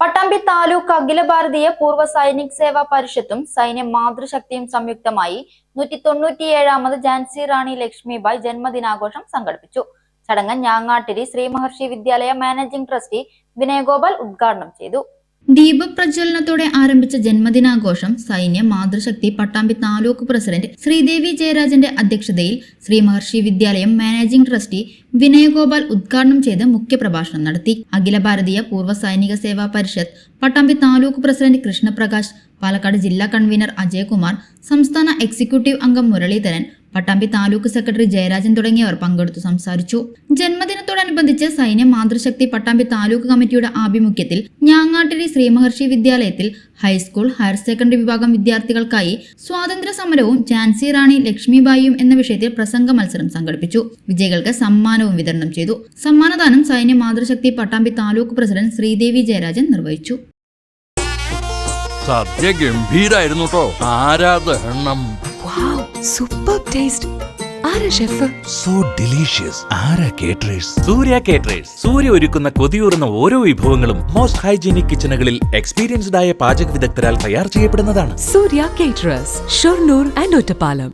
പട്ടാമ്പി താലൂക്ക് അഖില ഭാരതീയ പൂർവ സൈനിക് സേവാ പരിഷത്തും സൈന്യ മാതൃശക്തിയും സംയുക്തമായി നൂറ്റി തൊണ്ണൂറ്റിയേഴാമത് ഝാൻസി റാണി ലക്ഷ്മിബായ് ജന്മദിനാഘോഷം സംഘടിപ്പിച്ചു. ചടങ്ങ് ഞാങ്ങാട്ടിരി ശ്രീ മഹർഷി വിദ്യാലയ മാനേജിംഗ് ട്രസ്റ്റി വിനയഗോപാൽ ഉദ്ഘാടനം ചെയ്തു. ദീപപ്രജ്വലനത്തോടെ ആരംഭിച്ച ജന്മദിനാഘോഷം സൈന്യ മാതൃശക്തി പട്ടാമ്പി താലൂക്ക് പ്രസിഡന്റ് ശ്രീദേവി ജയരാജന്റെ അധ്യക്ഷതയിൽ ശ്രീ മഹർഷി വിദ്യാലയം മാനേജിംഗ് ട്രസ്റ്റി വിനയഗോപാൽ ഉദ്ഘാടനം ചെയ്ത് മുഖ്യപ്രഭാഷണം നടത്തി. അഖില ഭാരതീയ പൂർവ സൈനിക സേവാ പരിഷത്ത് പട്ടാമ്പി താലൂക്ക് പ്രസിഡന്റ് കൃഷ്ണപ്രകാശ് പാലക്കാട് ജില്ലാ കൺവീനർ അജയകുമാർ സംസ്ഥാന എക്സിക്യൂട്ടീവ് അംഗം മുരളീധരൻ പട്ടാമ്പി താലൂക്ക് സെക്രട്ടറി ജയരാജൻ തുടങ്ങിയവർ പങ്കെടുത്തു സംസാരിച്ചു. ജന്മദിനത്തോടനുബന്ധിച്ച് സൈന്യ മാതൃശക്തി പട്ടാമ്പി താലൂക്ക് കമ്മിറ്റിയുടെ ആഭിമുഖ്യത്തിൽ ഞാങ്ങാട്ടിരി ശ്രീമഹർഷി വിദ്യാലയത്തിൽ ഹൈസ്കൂൾ ഹയർ സെക്കൻഡറി വിഭാഗം വിദ്യാർത്ഥികൾക്കായി സ്വാതന്ത്ര്യ സമരവും ഝാൻസി റാണി ലക്ഷ്മിബായിയും എന്ന വിഷയത്തിൽ പ്രസംഗ മത്സരം സംഘടിപ്പിച്ചു. വിജയികൾക്ക് സമ്മാനവും വിതരണം ചെയ്തു. സമ്മാനദാനം സൈന്യ മാതൃശക്തി പട്ടാമ്പി താലൂക്ക് പ്രസിഡന്റ് ശ്രീദേവി ജയരാജൻ നിർവഹിച്ചു. കേട്ടോ സൂപ്പർ ടേസ്റ്റ് ആരാ ഷെഫ് സോ ഡിലീഷ്യസ് ആരാ കേറ്ററേഴ്സ് സൂര്യ കേറ്ററേഴ്സ് സൂര്യ ഒരുക്കുന്ന കൊതിയൂറുന്ന ഓരോ വിഭവങ്ങളും മോസ്റ്റ് ഹൈജീനിക് കിച്ചണുകളിൽ എക്സ്പീരിയൻസ്ഡ് ആയ പാചക വിദഗ്ധരാൽ തയ്യാർ ചെയ്യപ്പെടുന്നതാണ്. Surya caterers Shoranur and Ottapalam.